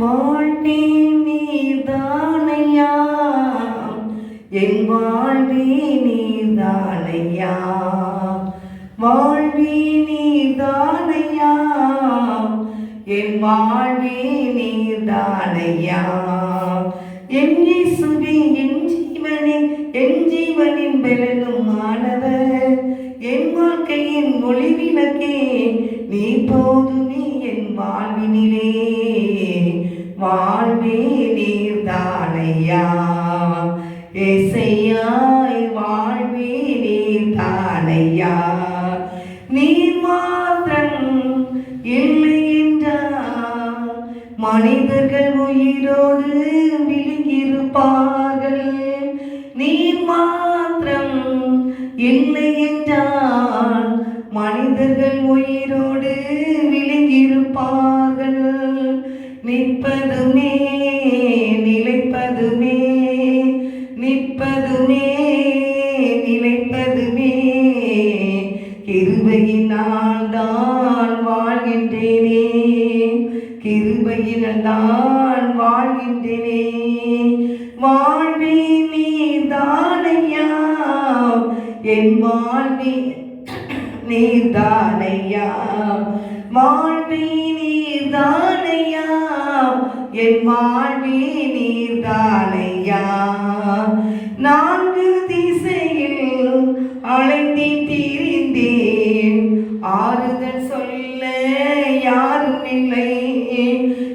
வாழ்வே நீதானையா என் வாழ்வே நீதானையா வாழ்வே நீதானையா என் வாழ்வே நீதானையா என் இயேசுவே என் ஜீவனே என் ஜீவனின் பலனும் மாணவர் என் வாழ்க்கையின் நீ போதுமே. வாழ்வே நீர்தானையா? இசையாய் வாழ்வே நீர்தானையா? நீர் மாத்திரம் இல்லை என்றால் மனிதர்கள் உயிரோடு விழுங்கியிருப்பார்கள். நீர் மாத்திரம் இல்லை என்றால் மனிதர்கள் உயிரோடு விழுங்கியிருப்பார்கள் நிற்பதுமே நிலைப்பதுமே நிற்பதுமே நிலைப்பதுமே. கிருபையினால் தான் வாழ்கின்றேனே. கிருபையினால் தான் வாழ்கின்றேனே வாழ்வே நீதானையா என் வாழ்வே நீர்தானையா வாழ்வே நீர்தானையா என் வாழ்வே நீர்தானையா நான்கு திசையில் அழைத்தி திரிந்தேன். ஆறுதல் சொல்ல யாரும் இல்லை.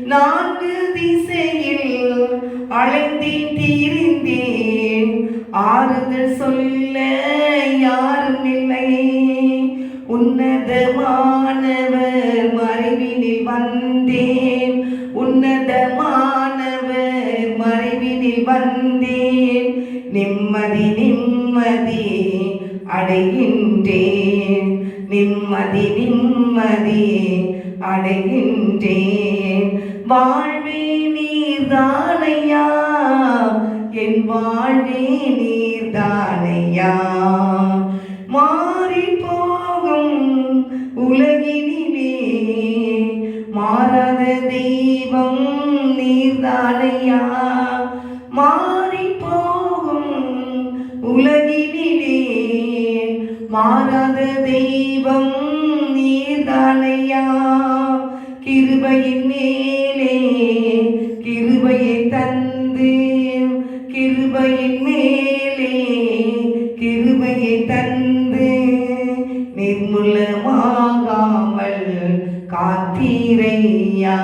நான்கு திசையில் அழைத்தி திரிந்தேன். ஆறுதல் சொல்ல யாரும் இல்லை. உன்னதமானவர் மறைவினில் வந்த வந்தேன். நிம்மதி நிம்மதி அடைகின்றேன். நிம்மதி நிம்மதி அடைகின்றேன். வாழ்வே நீர்தானையா? என் வாழ்வே நீர்தானையா? மாறி போகும் உலகினிலே. மாறாத தெய்வம் நீர்தானையா? மாறி போகும் உலகினிலே. மாறாத தெய்வம் நீர்தானையா? கிருபையின் மேலே கிருபையை தந்து கிருபையின் மேலே கிருபையை தந்து நிர்முலமாகாமல் காத்தீரையா?